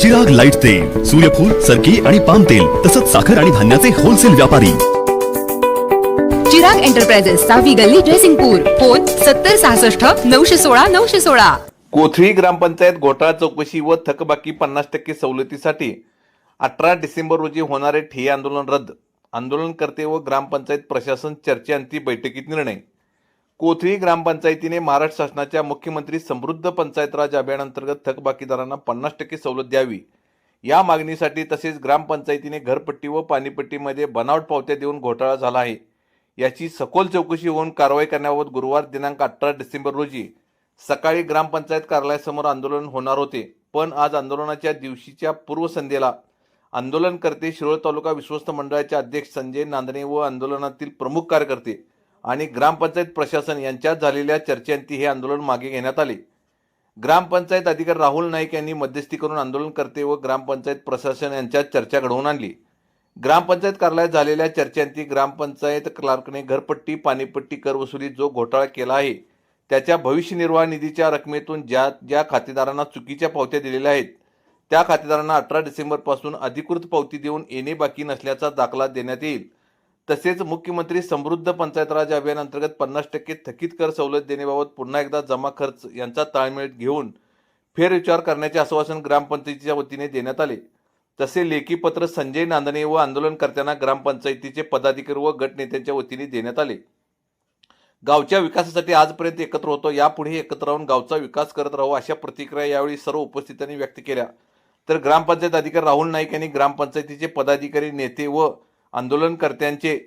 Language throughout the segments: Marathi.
चिराग लाइट तेल सूर्यफूल सरकी आणि पाम तेल तसंच साखर आणि धान्याचे होलसेल व्यापारी. चिराग एंटरप्राइजेस सहावी गल्ली जयसिंगपूर. फोन सत्तर सहासष्ट नऊशे सोळा नऊशे सोळा. कोथळी ग्रामपंचायत घोटाळा चौकशी व थकबाकी पन्नास टक्के सवलतीसाठी अठरा डिसेंबर रोजी होणारे ठिय्या आंदोलन रद्द. आंदोलनकर्ते व ग्रामपंचायत प्रशासन चर्चेअंती बैठकीत निर्णय. कोथळी ग्रामपंचायतीने महाराष्ट्र शासनाच्या मुख्यमंत्री समृद्ध पंचायत राज अभियानांतर्गत थकबाकीदारांना पन्नास टक्के सवलत द्यावी. या मागणीसाठी तसेच ग्रामपंचायतीने घरपट्टी व पाणीपट्टीमध्ये बनावट पावत्या देऊन घोटाळा झाला आहे. याची सखोल चौकशी होऊन कारवाई करण्याबाबत गुरुवार दिनांक अठरा डिसेंबर रोजी सकाळी ग्रामपंचायत कार्यालयासमोर आंदोलन होणार होते. पण आज आंदोलनाच्या दिवशीच्या पूर्वसंध्येला आंदोलनकर्ते शिरोळ तालुका विश्वस्त मंडळाचे अध्यक्ष संजय नांदणे व आंदोलनातील प्रमुख कार्यकर्ते आणि ग्रामपंचायत प्रशासन यांच्यात झालेल्या चर्चेंती हे आंदोलन मागे घेण्यात आले. ग्रामपंचायत अधिकारी राहुल नाईक यांनी मध्यस्थी करून आंदोलनकर्ते व ग्रामपंचायत प्रशासन यांच्यात चर्चा घडवून आणली. ग्रामपंचायत कार्यालयात झालेल्या चर्चांती ग्रामपंचायत क्लार्कने घरपट्टी पाणीपट्टी कर वसुलीत जो घोटाळा केला आहे त्याच्या भविष्य निर्वाह निधीच्या रकमेतून ज्या ज्या खातेदारांना चुकीच्या पावत्या दिलेल्या आहेत त्या खातेदारांना अठरा डिसेंबरपासून अधिकृत पावती देऊन येणे बाकी नसल्याचा दाखला देण्यात येईल. तसेच मुख्यमंत्री समृद्ध पंचायत राज अभियान अंतर्गत पन्नास टक्के थकीत कर सवलत देण्याबाबत पुन्हा एकदा जमा खर्च यांचा ताळमेळ घेऊन फेरविचार करण्याचे आश्वासन ग्रामपंचायतीच्या वतीने देण्यात आले. तसे लेखी पत्र संजय नांदणे व आंदोलनकर्त्यांना ग्रामपंचायतीचे पदाधिकारी व गटनेत्यांच्या वतीने देण्यात आले. गावच्या विकासासाठी आजपर्यंत एकत्र होतो यापुढे एकत्र राहून गावचा विकास करत राहू अशा प्रतिक्रिया यावेळी सर्व उपस्थितांनी व्यक्त केल्या. तर ग्रामपंचायत अधिकारी राहुल नाईक यांनी ग्रामपंचायतीचे पदाधिकारी नेते व आंदोलनकर्त्यांचे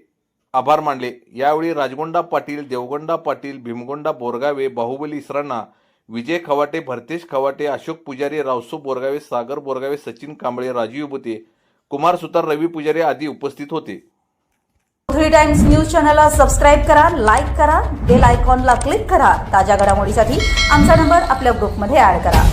आभार मानले. यावेळी राजगोंडा पाटील देवगोंडा पाटील भीमगोंडा बोरगावे बाहुबली इसरांना विजय खवाटे भरतेश खवाटे अशोक पुजारी रावसो बोरगावे सागर बोरगावे सचिन कांबळे राजीव बुते कुमार सुतार रवी पुजारी आदी उपस्थित होते. थ्री टाइम्स न्यूज चॅनलला सबस्क्राईब करा लाईक करा बेल आयकॉनला क्लिक करा. ताज्या घडामोडीसाठी आमचा नंबर आपल्या ग्रुपमध्ये ॲड करा.